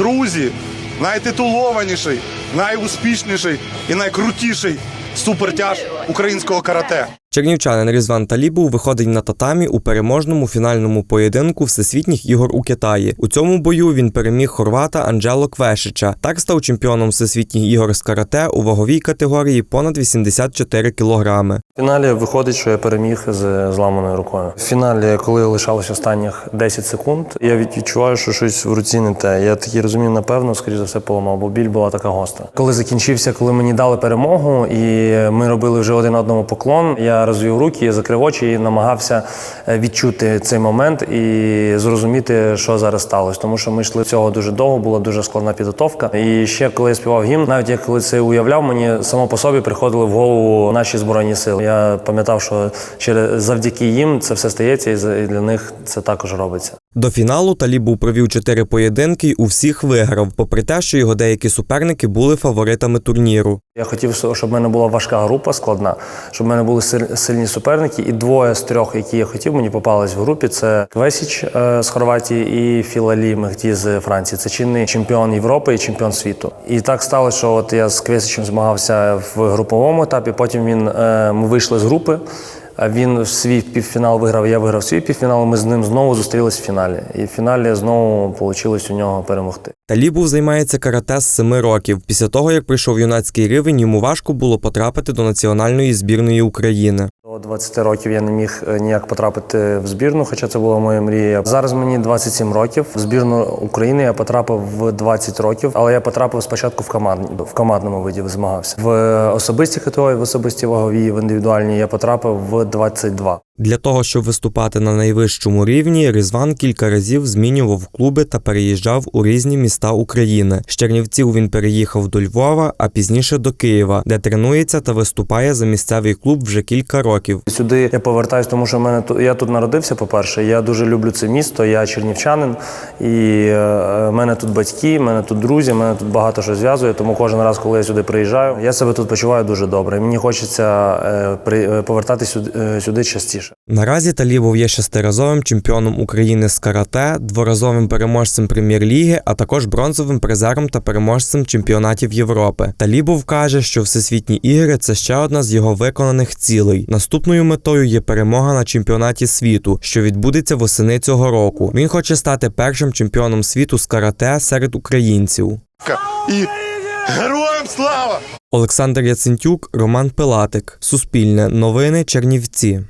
друзі, найтитулованіший, найуспішніший і найкрутіший супертяж українського карате. Чернівчанин Різван Талібов виходить на татамі у переможному фінальному поєдинку всесвітніх ігор у Китаї. У цьому бою він переміг хорвата Анджело Квешича. Так став чемпіоном всесвітніх ігор з карате у ваговій категорії понад 84 кілограми. В фіналі виходить, що я переміг з зламаною рукою. В фіналі, коли лишалось останніх 10 секунд, я відчуваю, що щось в руці не те. Я такий розумію, напевно, скоріш за все, поламав, бо біль була така гостра. Коли закінчився, коли мені дали перемогу, і ми робили вже один одному поклон, я розвів руки, я закрив очі і намагався е, відчути цей момент і зрозуміти, що зараз сталося. Тому що ми йшли цього дуже довго, була дуже складна підготовка. І ще коли я співав гімн, навіть я коли це уявляв, мені само по собі приходили в голову наші збройні сили. Я пам'ятав, що через завдяки їм це все стається, і для них це також робиться. До фіналу Талібов провів чотири поєдинки і у всіх виграв, попри те, що його деякі суперники були фаворитами турніру. Я хотів, щоб в мене була важка група складна, щоб в мене були сильні суперники, і двоє з трьох, які я хотів, мені попались в групі. Це Квесіч е, з Хорватії і Філалі Мехді з Франції. Це чинний чемпіон Європи і чемпіон світу. І так сталося, що от я з Квесічем змагався в груповому етапі. Потім він е, ми вийшли з групи. Він свій півфінал виграв, я виграв свій півфінал. Ми з ним знову зустрілись в фіналі. І в фіналі знову вийшло у нього перемогти. Талібов займається карате з семи років. Після того, як прийшов юнацький рівень, йому важко було потрапити до національної збірної України. До 20 років я не міг е, ніяк потрапити в збірну, хоча це була моя мрія. Зараз мені 27 років. В збірну України я потрапив в 20 років, але я потрапив спочатку в команд в командному виді змагався. В особистій категорії, в особистій ваговій, в індивідуальній я потрапив в 22. Для того, щоб виступати на найвищому рівні, Різван кілька разів змінював клуби та переїжджав у різні міста України. З Чернівців він переїхав до Львова, а пізніше до Києва, де тренується та виступає за місцевий клуб вже кілька років. Сюди я повертаюсь, тому що в мене я тут народився. По перше, я дуже люблю це місто. Я чернівчанин, і е, в мене тут батьки, в мене тут друзі, в мене тут багато що зв'язує. Тому кожен раз, коли я сюди приїжджаю, я себе тут почуваю дуже добре. Мені хочеться е, при, е, повертатись сюди, е, сюди. Наразі Талібов є шестиразовим чемпіоном України з карате, дворазовим переможцем прем'єр-ліги, а також бронзовим призером та переможцем чемпіонатів Європи. Талібов каже, що всесвітні ігри це ще одна з його виконаних цілей. Наступною метою є перемога на чемпіонаті світу, що відбудеться восени цього року. Він хоче стати першим чемпіоном світу з карате серед українців. І героям слава! Олександр Яцентюк, Роман Пилатик, Суспільне, Новини Чернівці.